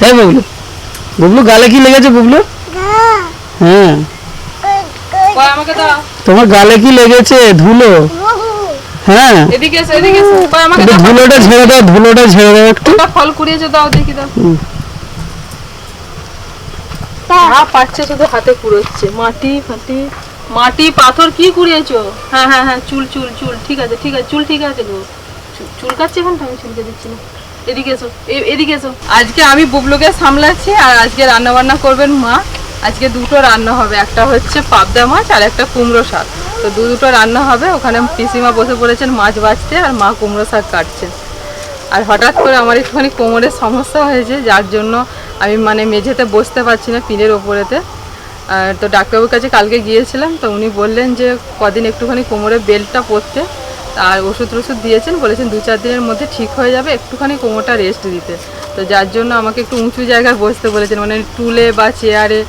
হ্যাঁ বুবলু। বুবলু গালে কি লেগেছে বুবলু? হ্যাঁ। তোমার গালে কি লেগেছে? ধুলো। হ্যাঁ। ধুলোটা দাও ধুলোটা দাও একটু। ফল দাও দেখি দাও। পাচ্ছে শুধু হাতে কুড়োচ্ছে। মাটি ফাটি। মাটি পাথর কি কুড়িয়েছো? হ্যাঁ হ্যাঁ হ্যাঁ চুল চুল চুল। ঠিক আছে ঠিক আছে চুল ঠিক আছে গো। চুল- চুল কাটছে এখন আমি চুলকে দিচ্ছি না। এদিকে এসো এদিকে এসো। আজকে আমি বুবলুকে সামলাচ্ছি আর আজকে রান্না বান্না করবেন মা। আজকে দুটো রান্না হবে, একটা হচ্ছে পাবদা মাছ আর একটা কুমড়ো শাক। তো দু দুটো রান্না হবে, ওখানে পিসিমা বসে পড়েছেন মাছ বাছতে আর মা কুমড়ো শাক কাটছেন আর হঠাৎ করে আমার একটুখানি কোমরের সমস্যা হয়েছে, যার জন্য আমি মানে মেঝেতে বসতে পারছি না পিনের ওপরেতে। তো ডাক্তারবাবুর কাছে কালকে গিয়েছিলাম, তো উনি বললেন যে কদিন একটুখানি কোমরে বেল্টটা পরতে। আর ওষুধ টষুধ দিয়েছেন, বলেছেন দু চার দিনের মধ্যে ঠিক হয়ে যাবে, একটুখানি কোমরটা রেস্ট দিতে। তো যার জন্য আমাকে একটু উঁচু জায়গায় বসতে বলেছেন মানে টুলে বা চেয়ারে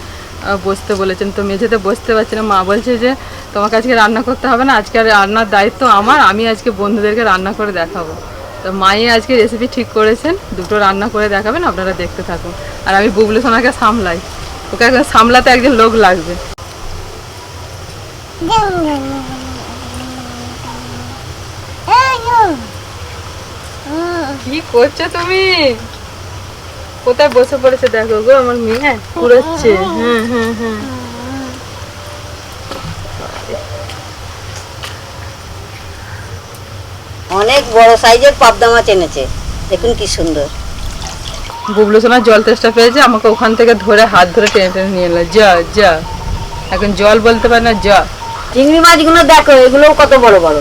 বসতে বলেছেন। তো মেঝেতে বসতে পারছি না, মা বলছে যে, তোমাকে আজকে রান্না করতে হবে না, আজকে রান্নার দায়িত্ব আমার, আমি আজকে বন্ধুদেরকে রান্না করে দেখাবো। তো মাই আজকে রেসিপি ঠিক করেছেন, দুটো রান্না করে দেখাবেন, আপনারা দেখতে থাকুন। আর আমি বুবলু সোনাকে সামলাই, ওকে এখন সামলাতে একজন লোক লাগবে। কি করছ তুমি? কোথায় বসে পড়েছে দেখো গো আমার মেয়ে পুরোচ্ছে হ্যাঁ হ্যাঁ হ্যাঁ। অনেক বড় সাইজের পাবদা মাছ এনেছে। দেখুন কি সুন্দর। বুবলু সোনার জল তেষ্টা পেয়েছে আমাকে ওখান থেকে ধরে হাত ধরে টেনে টেনে নিয়ে এলো। যা যা। এখন জল বলতে পারে না যা। চিংড়ি মাছগুলো দেখো এগুলোও কত বড় বড়।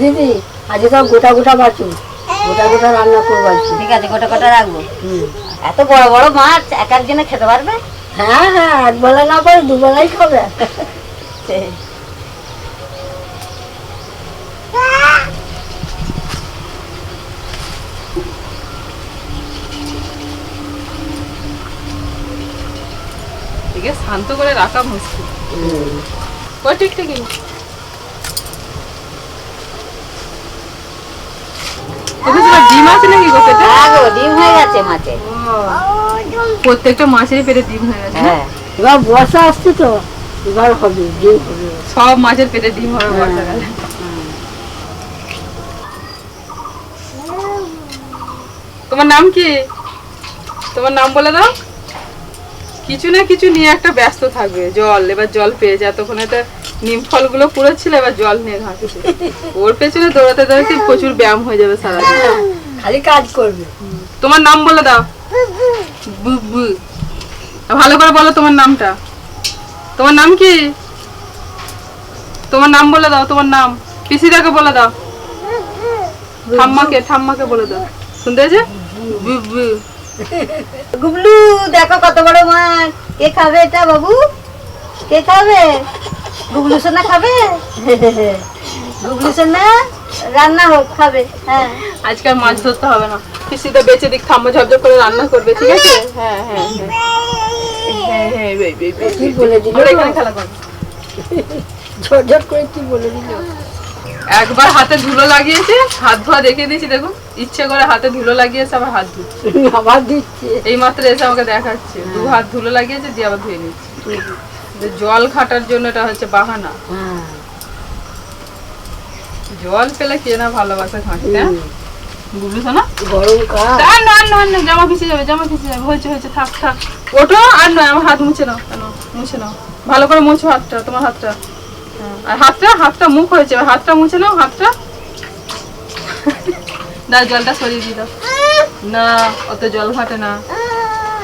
দিদি আজকে সব গোটা গোটা বাছুন গোটা গোটা রান্না করব আজকে। ঠিক আছে গোটা গোটা রাখব? এত বড় বড় মাছ এক একজনে খেতে পারবে? হ্যাঁ হ্যাঁ এক বেলা না পারে দুবেলাই খাবে। শান্ত করে রাখা মুশকিল। ওই ঠিক আছে নাকি গো পেটে? হ্যাঁ গো ডিম হয়ে গেছে মাছে। প্রত্যেকটা মাছেরই পেটে ডিম হয়ে গেছে হ্যাঁ? এবার বর্ষা আসছে তো এবার হবে ডিম হবে। সব মাছের পেটে ডিম হবে বর্ষাকালে। তোমার নাম কি? তোমার নাম বলে দাও। কিছু না কিছু নিয়ে একটা ব্যস্ত থাকবে জল। এবার জল পেয়ে যায় তখন এটা নিম ফলগুলো পুরো ছিল এবার জল নিয়ে ঘাঁটছে ওর পেছনে দৌড়াতে দৌড়াতে প্রচুর ব্যায়াম হয়ে যাবে সারা খালি কাজ করবে। তোমার নাম বলে দাও। ভালো করে বলো তোমার নামটা। তোমার নাম কি? তোমার নাম বলে দাও তোমার নাম। পিসিদাকে বলে দাও। ঠাম্মাকে ঠাম্মাকে বলে দাও। শুনতে আছে গুবলু দেখো কত বড় মাছ। কে খাবে এটা বাবু? কে খাবে? গুবলু সোনা খাবে? গুবলু রান্না হোক খাবে হ্যাঁ। আজকে আর মাছ ধরতে হবে না। পিসিটা বেঁচে দিক ঝপঝপ করে রান্না করবে ঠিক আছে? হ্যাঁ হ্যাঁ হ্যাঁ। হ্যাঁ হ্যাঁ বে, বে, বে, বে। বলে দিল? এখানে খেলা করব ঝটঝট করে কি বলে দিল? একবার হাতে ধুলো লাগিয়েছে হাত ধোয়া দেখিয়ে দিয়েছি দেখুন। ইচ্ছে করে হাতে ধুলো লাগিয়েছে আবার হাত ধুচ্ছে। আবার দিচ্ছে? এই মাত্র এসে আমাকে দেখাচ্ছে। দু হাত ধুলো লাগিয়েছে দিয়ে আবার ধুয়ে নিচ্ছে। জল খাটার জন্য এটা হচ্ছে বাহানা। হ্যাঁ। জল পেলে কে না ভালোবাসে বুঝলিস না? আর না না জামা ভিজে যাবে জামা ভিজে যাবে। হয়েছে হয়েছে থাক থাক। ওটো আর নয় আমার হাত মুছে নাও কেন? মুছে নাও। ভালো করে মুছো হাতটা তোমার হাতটা। হ্যাঁ, আর হাতটা হাতটা মুখ হয়েছে হাতটা মুছে নাও হাতটা। দাও জলটা সরিয়ে দাও। না অত জল ঘাটে না।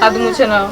হাত মুছে নাও।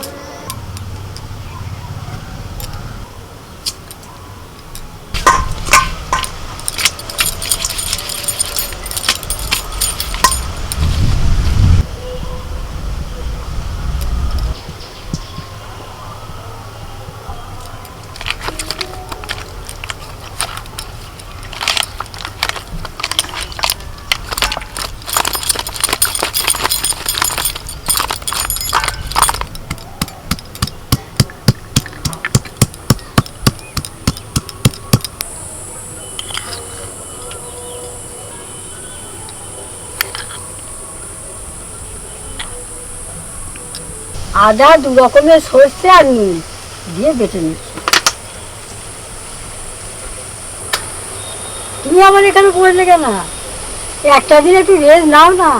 আদা দু রকমের সর্ষে আর নুন দিয়ে বেটে নিচ্ছি। তুমি আবার এখানে বসলে কেন একটা দিন একটু রেস্ট নাও না।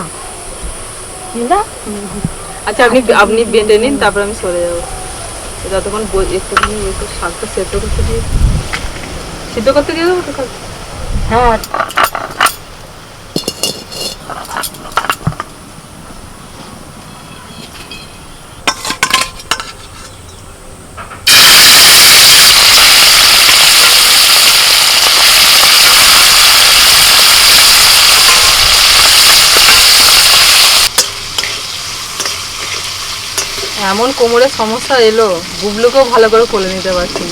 আচ্ছা আপনি আপনি বেঁধে নিন তারপর আমি সরে যাব। যতক্ষণ একটুখানি একটু শাকটা সেদ্ধ করতে দিয়ে সিদ্ধ করতে দিয়ে দেবো তো? হ্যাঁ। এমন কোমরের সমস্যা এলো গুবলুকেও ভালো করে কোলে নিতে পারছি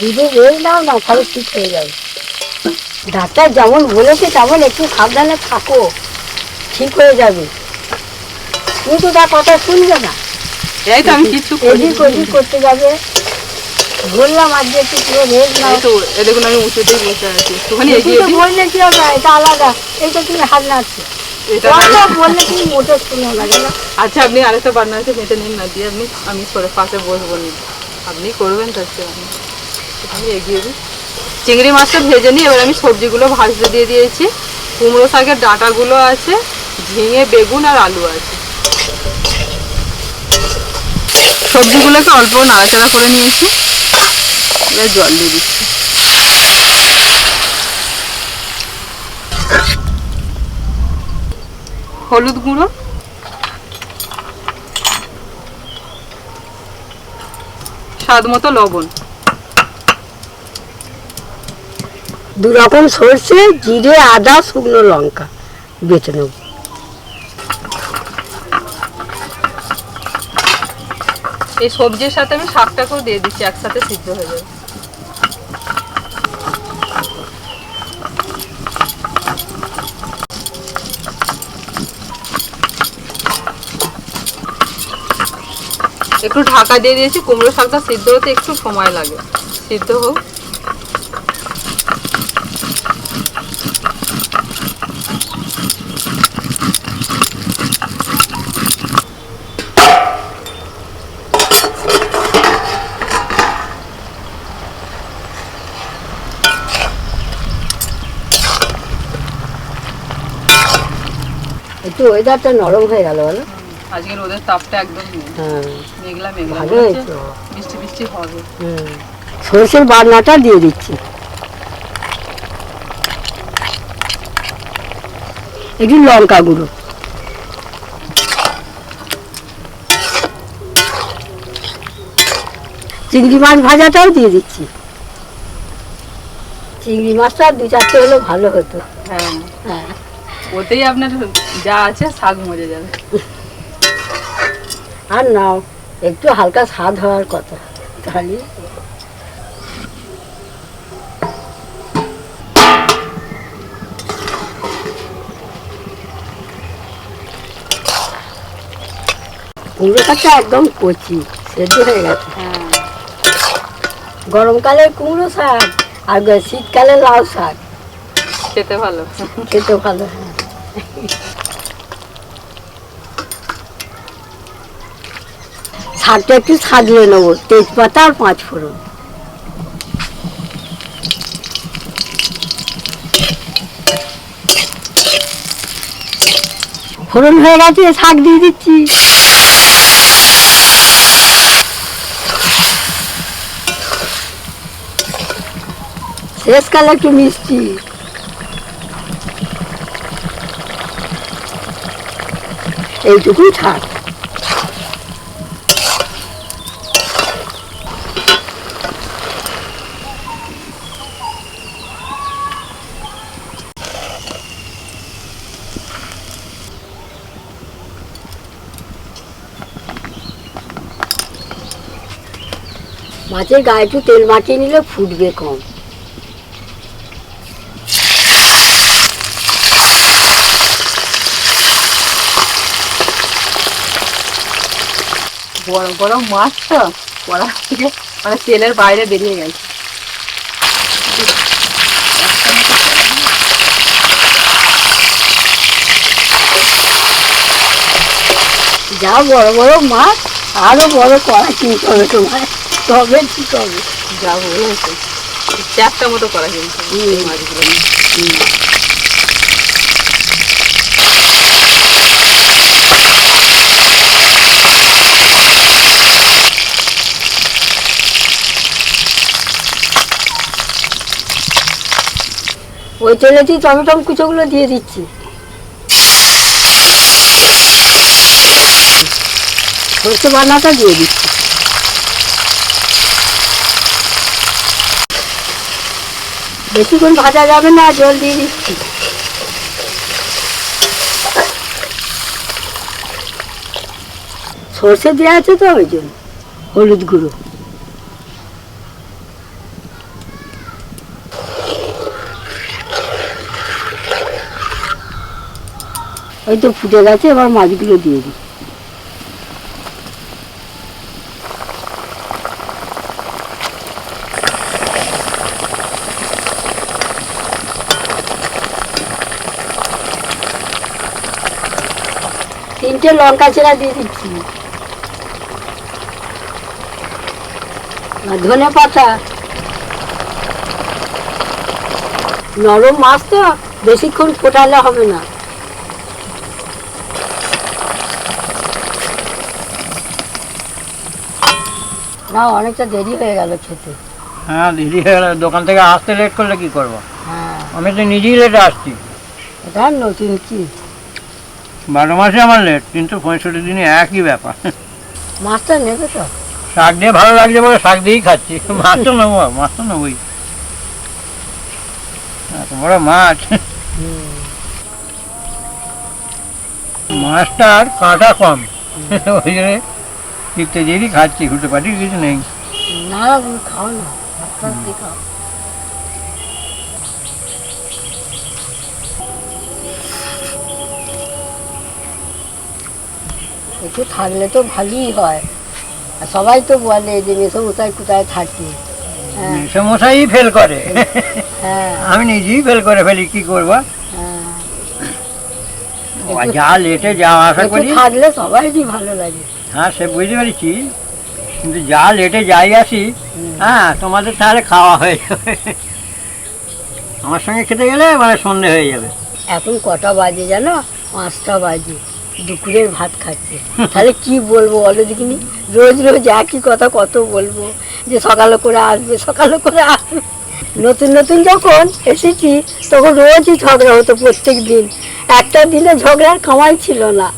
দুধে রেস্ট নাও না তাহলে ঠিক হয়ে যাবে? ডাক্তার যেমন বলেছে তেমন একটু সাবধানে থাকো। ঠিক হয়ে যাবে। তুমি তো তার কথা শুনবে না। এই তো আমি কিছু এদিক ওদিক করতে যাবে। বললাম আজকে একটু পুরো নাও। এই তো এ দেখুন আমি উঁচুতেই বসে আছি একটুখানি এগিয়ে দিই। বললে কি হবে? এটা আলাদা। এইটা তুমি হাত নাড়ছো। এটা বললে তুমি মোটে শুনো না। আচ্ছা আপনি আরেকটা পার্টনার আছে মেটে নিন না দিয়ে আপনি আমি সরে পাশে বসবো নিন আপনি করবেন তার চেয়ে আমি। আমি এগিয়ে দিই। চিংড়ি মাছটা ভেজে নিই এবার আমি সবজিগুলো ভাজতে দিয়ে দিয়েছি। কুমড়ো শাকের ডাঁটাগুলো আছে ঝিঙে বেগুন আর আলু আছে। সবজিগুলোকে অল্প নাড়াচাড়া করে নিয়েছি। এবার জল দিয়ে দিচ্ছি। হলুদ গুঁড়ো। স্বাদ মতো লবণ। দু রকম সর্ষে, জিরে, আদা, শুকনো লঙ্কা। বেটে নেব। এই সবজির সাথে আমি শাকটাকেও দিয়ে দিচ্ছি, একসাথে সিদ্ধ হয়ে যাবে। একটু ঢাকা দিয়ে দিয়েছি কুমড়ো শাকটা সিদ্ধ হতে একটু সময় লাগে। সিদ্ধ হোক। একটু ওয়েদারটা নরম হয়ে গেল বলো। আজকে রোদের তাপটা একদম হ্যাঁ। মেঘলা মেঘলা। ভালো হয়েছে। বৃষ্টি বৃষ্টি হবে। সর্ষের বাটনাটা দিয়ে দিচ্ছি। একটু লঙ্কা গুঁড়ো। চিংড়ি মাছ ভাজাটাও দিয়ে দিচ্ছি। চিংড়ি মাছটা দু চারটে হলে ভালো হতো। হ্যাঁ। হ্যাঁ। ওতেই আপনার যা আছে শাক মজে যাবে। আর নাও একটু হালকা স্বাদ হওয়ার কথা তাহলে। কুমড়ো শাকটা একদম কচি সেদ্ধ হয়ে গেছে। হ্যাঁ। গরমকালে কুমড়ো শাক আর শীতকালে লাউ শাক। খেতে ভালো। খেতে ভালো হ্যাঁ। শাকটা একটু নেব, তেজপাতা আর পাঁচ ফোড়ন। ফোড়ন হয়ে গেছে, শাক দিয়ে দিচ্ছি। শেষকালে একটু মিষ্টি। এইটুকুই থাক। মাছের গায়ে একটু তেল মাখিয়ে নিলে ফুটবে কম। গরম গরম মাছ তো? পড়া থেকে মানে তেলের বাইরে বেরিয়ে গেছে। যা বড় বড় মাছ আরও বড় কড়া কিনতে হবে তোমার তবে ঠিক হবে যা বলে চারটা মতো করা কিনতে হবে। মাছগুলো ওই তেলেতে টমেটো কুচোগুলো দিয়ে দিচ্ছি। সরষে বান্নাটা দিয়ে দিচ্ছি। বেশিক্ষণ ভাজা যাবে না, জল দিয়ে দিচ্ছি। সর্ষে দেওয়া আছে তো ওই জন্য, হলুদ গুঁড়ো। ওই তো ফুটে গেছে, এবার মাছগুলো দিয়ে দিই। তিনটে লঙ্কা চেরা দিয়ে দিচ্ছি। আর ধনে পাতা। নরম মাছ তো বেশিক্ষণ ফোটালে হবে না। না অনেকটা দেরি হয়ে গেল খেতে। হ্যাঁ দিদি হয়ে গেল। দোকান থেকে আসতে লেট করলে কি করব? হ্যাঁ। আমি তো নিজেই লেটে আসছি। এটা নতুন কি? বারো মাসে আমার লেট কিন্তু পঁয়ষট্টি দিনে একই ব্যাপার। মাছটা নেবে তো? শাক দিয়ে ভালো লাগছে বলে শাক দিয়েই খাচ্ছি। মাছ তো নেব মাছ তো নেবই। এত বড় মাছ। মাছটার কাঁটা কম। ওই জন্য টিকতে যেই খাচ্ছি হুটে পাটির কিছু নেই। না খাও না খাও। একটু থাকলে তো ভালোই হয়। সবাই তো বলে যে মেসমশাই কোথায় থাকে? হ্যাঁ। সমস্যাই ফেল করে। হ্যাঁ। আমি নিজেই ফেল করে ফেলি কি করব? হ্যাঁ। যা লেটে যা আশা করি। থাকলে সবাই ভালো লাগে। হ্যাঁ সে বুঝতে পেরেছি। কিন্তু যা লেটে যাই আসি হ্যাঁ তোমাদের তাহলে খাওয়া হয়ে যাবে। আমার সঙ্গে খেতে গেলে মানে সন্ধে হয়ে যাবে। এখন কটা বাজে জানো? পাঁচটা বাজে। দুপুরের ভাত খাচ্ছে। তাহলে কি বলব বলো দেখিনি? রোজ রোজ একই কথা কত বলব যে সকালে করে আসবে, সকালে করে আসবে। নতুন নতুন যখন এসেছি, তখন রোজই ঝগড়া হতো প্রত্যেক দিন একটা দিনে ঝগড়ার কামাই ছিল না।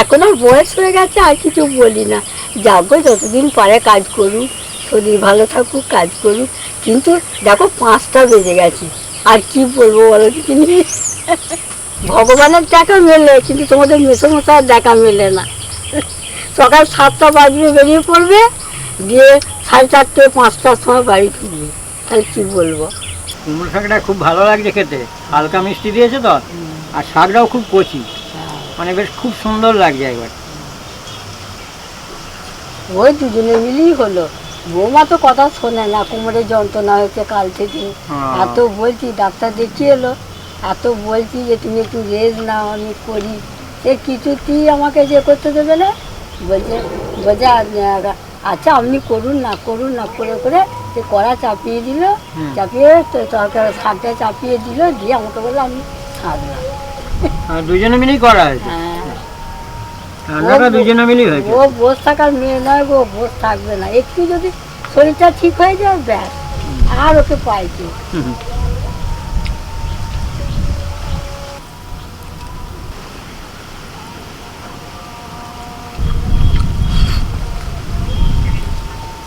এখন আর বয়স হয়ে গেছে, আর কিছু বলি না। যাব যতদিন পারে কাজ করুক শরীর ভালো থাকুক, কাজ করুক। কিন্তু দেখো, পাঁচটা বেজে গেছে। আর কি বলব বলো দেখিনি ভগবানের দেখা মেলে, কিন্তু তোমাদের মেসমশার দেখা মেলে না। সকাল সাতটা বাজবে, বেরিয়ে পড়বে দিয়ে সাড়ে চারটে, পাঁচটার সময় বাড়ি ফিরবে। তাহলে কি বলব? কুমড়ো শাকটা খুব ভালো লাগছে খেতে। হালকা মিষ্টি দিয়েছে তো? আর শাকটাও খুব কচি। মানে বেশ খুব সুন্দর লাগছে একবার। ওই দুজনে মিলেই হলো। বৌমা তো কথা শোনে না কোমরে যন্ত্রণা হয়েছে কাল থেকে। হ্যাঁ। এত বলছি ডাক্তার দেখিয়ে এলো। এত বলছি যে তুমি একটু রেস্ট নাও আমি করি। সে কিছুতেই আমাকে যে করতে দেবে না। বলছে বলছে আচ্ছা আপনি করুন না করুন না। করে করে সে কড়া চাপিয়ে দিল। চাপিয়ে তো তরকারি শাকটা চাপিয়ে দিল। দিয়ে আমাকে বলল আমি ছাড়লাম আর দুজনে মিলেই করা হয়েছে। হ্যাঁ। রান্নাটা দুজনে মিলেই হয়েছে। ও বসে থাকার মেয়ে নয় গো বসে থাকবে না। একটু যদি শরীরটা ঠিক হয়ে যায় ব্যাস। আর ওকে পাইছে।